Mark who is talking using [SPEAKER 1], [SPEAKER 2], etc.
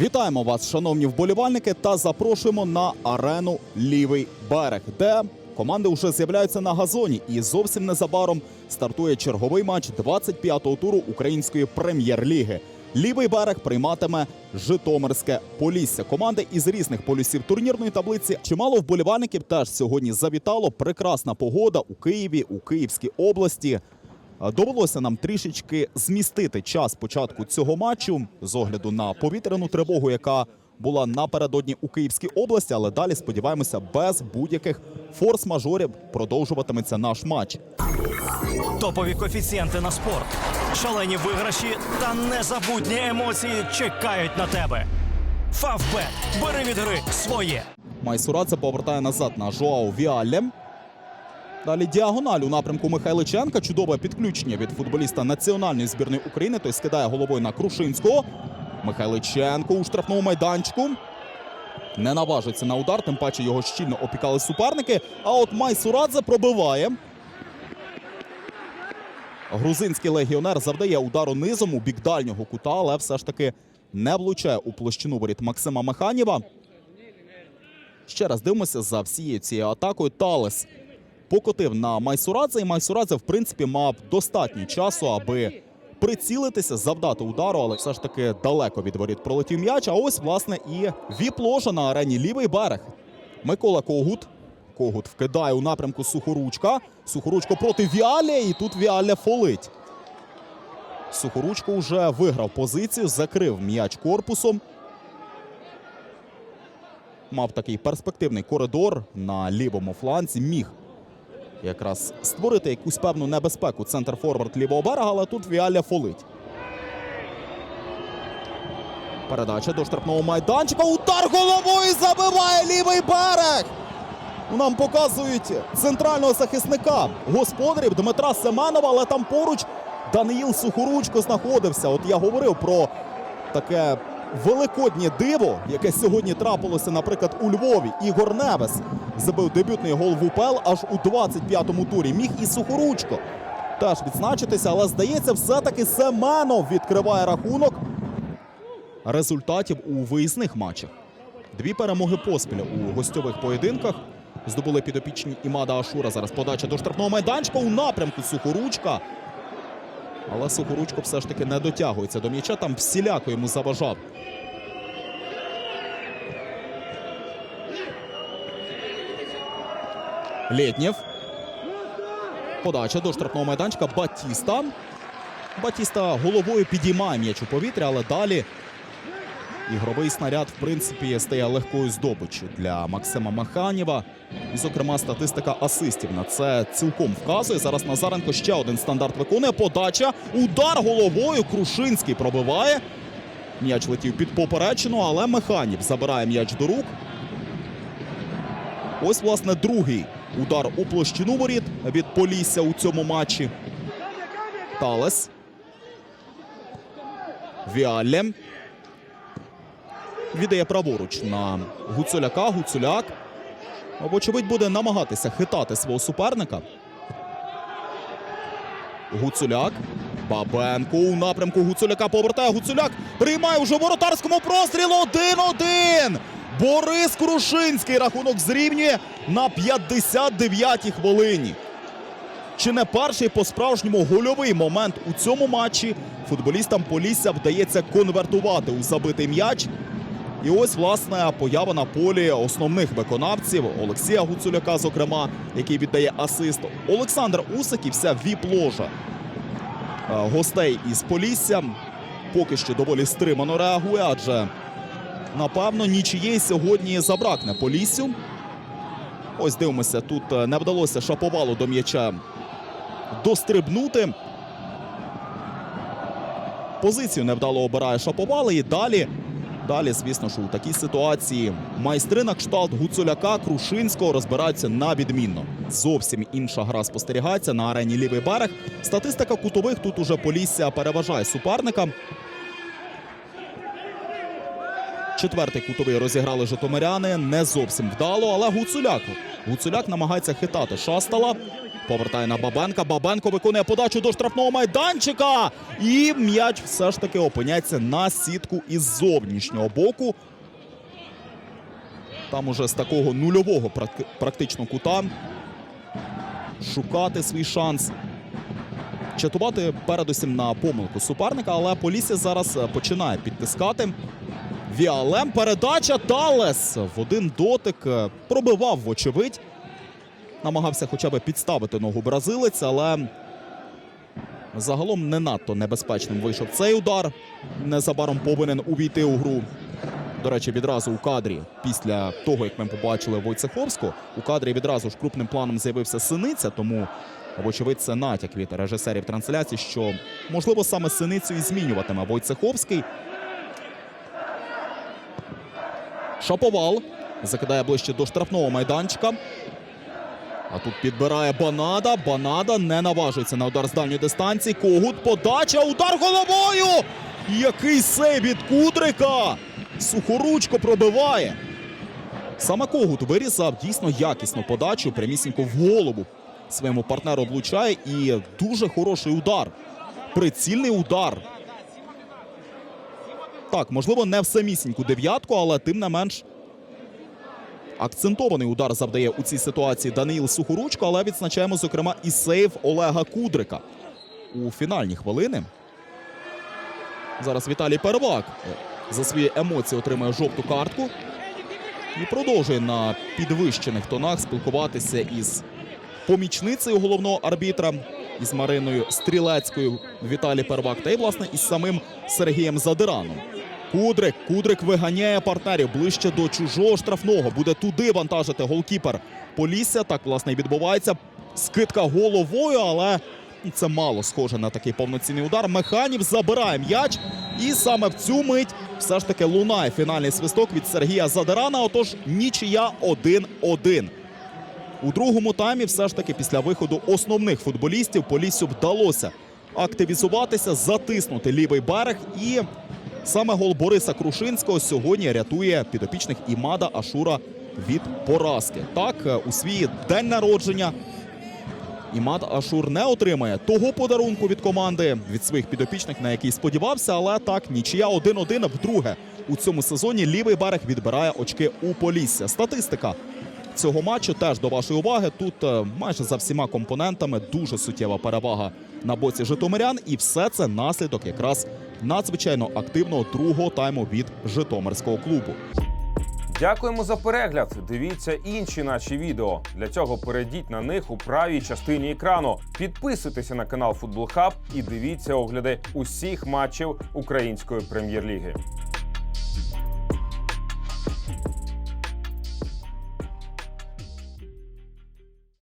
[SPEAKER 1] Вітаємо вас, шановні вболівальники, та запрошуємо на арену Лівий берег, де команди вже з'являються на газоні. І зовсім незабаром стартує черговий матч 25-го туру української прем'єр-ліги. Лівий берег прийматиме Житомирське Полісся. Команди із різних полюсів турнірної таблиці. Чимало вболівальників теж сьогодні завітало. Прекрасна погода у Києві, у Київській області. Е, Довелося нам трішечки змістити час початку цього матчу з огляду на повітряну тривогу, яка була напередодні у Київській області. Але далі сподіваємося, без будь-яких форс-мажорів продовжуватиметься наш матч.
[SPEAKER 2] Топові коефіцієнти на спорт, шалені виграші та незабутні емоції чекають на тебе. Фавбет. Бери від гри своє.
[SPEAKER 1] Майсурадзе повертає назад на Жоау Віалле. Далі діагональ у напрямку Михайличенка. Чудове підключення від футболіста національної збірної України. Той скидає головою на Крушинського. Михайличенко у штрафному майданчику. Не наважиться на удар, тим паче його щільно опікали суперники. А от Майсурадзе пробиває. Грузинський легіонер завдає удару низом у бік дальнього кута, але все ж таки не влучає у площину воріт Максима Механіва. Ще раз дивимося за всією цією атакою. Талес покотив на Майсурадзе, і Майсурадзе, в принципі, мав достатньо часу, аби прицілитися, завдати удару, але все ж таки далеко від воріт пролетів м'яч. А ось, власне, і віп-ложа на арені лівий берег. Микола Когут. Когут вкидає у напрямку Сухоручка. Сухоручко проти Віаля, і тут Віаля фолить. Сухоручко вже виграв позицію, закрив м'яч корпусом. Мав такий перспективний коридор на лівому фланзі. Міг якраз створити якусь певну небезпеку центр форвард лівого берега, але тут Віаля фолить. Передача до штрафного майданчика. Удар головою забиває лівий берег. Ну, Нам показують центрального захисника господарів Дмитра Семенова, але там поруч Даниїл Сухоручко знаходився. От я говорив про таке великоднє диво, яке сьогодні трапилося, наприклад, у Львові. Ігор Невес забив дебютний гол в УПЛ аж у 25-му турі. Міг і Сухоручко теж відзначитися, але здається, все-таки Семенов відкриває рахунок результатів у виїзних матчах. Дві перемоги поспіль у гостьових поєдинках. Здобули підопічні Імада Ашура. Зараз подача до штрафного майданчика у напрямку Сухоручка. Але Сухоручко все ж таки не дотягується до м'яча. Там всіляко йому заважав. Лєтнєв. Подача до штрафного майданчика Батіста. Батіста головою підіймає м'яч у повітря, але далі ігровий снаряд, в принципі, стає легкою здобиччю для Максима Маханіва. І, зокрема, статистика асистів на це цілком вказує. Зараз Назаренко ще один стандарт виконує. Подача. Удар головою. Крушинський пробиває. М'яч летів під поперечину, але Механів забирає м'яч до рук. Ось, власне, другий удар у площину воріт від Полісся у цьому матчі. Талес. Віалле. Віддає праворуч на Гуцуляка. Гуцуляк. Вочевидь, буде намагатися хитати свого суперника. Гуцуляк. Бабенко у напрямку Гуцуляка повертає Гуцуляк. Приймає вже в воротарському прострілу 1-1. Борис Крушинський рахунок зрівнює на 59-й хвилині. Чи не перший по-справжньому гольовий момент у цьому матчі футболістам Полісся вдається конвертувати у забитий м'яч. І ось, власне, поява на полі основних виконавців Олексія Гуцуляка, зокрема, який віддає асист. Олександр Усиків, вся віп-ложа е, гостей із Полісся поки що доволі стримано реагує, адже напевно нічиєї сьогодні забракне Поліссю. Ось дивимося, тут е, не вдалося шаповалу до м'яча дострибнути. Позицію невдало обирає Шаповали і далі. Далі, звісно, що у такій ситуації майстри на кшталт Гуцуляка, Крушинського розбираються на відмінно. Зовсім інша гра спостерігається на арені лівий берег. Статистика кутових тут уже Полісся переважає суперника. Четвертий кутовий розіграли житомиряни. Не зовсім вдало, але Гуцуляк. Гуцуляк намагається хитати Шастала. Повертає на Бабенка. Бабенко виконує подачу до штрафного майданчика. І м'яч все ж таки опиняється на сітку із зовнішнього боку. Там уже з такого нульового практично кута. Шукати свій шанс. Чатувати передусім на помилку суперника, але Полісся зараз е, починає підтискати. Віалем передача Талес в один дотик е, пробивав, вочевидь. Намагався хоча б підставити ногу бразилець, але загалом не надто небезпечним вийшов цей удар. Незабаром повинен увійти у гру. До речі, відразу у кадрі, після того, як ми побачили Войцеховську, у кадрі відразу ж крупним планом з'явився Синиця, тому, вочевидь, це натяк від режисерів трансляції, що, можливо, саме Синицю і змінюватиме Войцеховський. Шаповал закидає ближче до штрафного майданчика. А тут підбирає Банада. Банада не наважується на удар з дальньої дистанції. Когут подача. Удар головою. Який сейв від Кудрика. Сухоручко пробиває. Саме Когут вирізав дійсно якісну подачу прямісінько в голову. Своєму партнеру влучає і дуже хороший удар. Прицільний удар. Так, можливо, не в самісіньку дев'ятку, але тим не менш Акцентований удар завдає у цій ситуації Даниїл Сухоручко, але відзначаємо, зокрема, і сейв Олега Кудрика у фінальні хвилини. Зараз Віталій Первак е, за свої емоції отримує жовту картку і продовжує на підвищених тонах спілкуватися із помічницею головного арбітра із Мариною Стрілецькою Віталій Первак та й власне із самим Сергієм Задираном. Кудрик, Кудрик виганяє партнерів ближче до чужого штрафного. Буде туди вантажити голкіпер Полісся. Так, власне, і відбувається. Скидка головою, але це мало схоже на такий повноцінний удар. Механів забирає м'яч. І саме в цю мить все ж таки лунає фінальний свисток від Сергія Задирана. Отож, нічия 1-1. У другому таймі все ж таки після виходу основних футболістів Поліссю вдалося активізуватися, затиснути лівий берег. І саме гол Бориса Крушинського сьогодні рятує підопічних Імада Ашура від поразки. Так, е, у свій день народження Імад Ашур не отримає того подарунку від команди від своїх підопічних, на який сподівався, але так, нічия 1-1 вдруге у цьому сезоні лівий берег відбирає очки у Полісся. Статистика цього матчу теж до вашої уваги. Тут е, майже за всіма компонентами дуже суттєва перевага на боці житомирян, і все це наслідок якраз надзвичайно активного другого тайму від житомирського клубу.
[SPEAKER 3] Дякуємо за перегляд. Дивіться інші наші відео. Для цього перейдіть на них у правій частині екрану. Підписуйтеся на канал Футбол Хаб і дивіться огляди усіх матчів української прем'єр-ліги.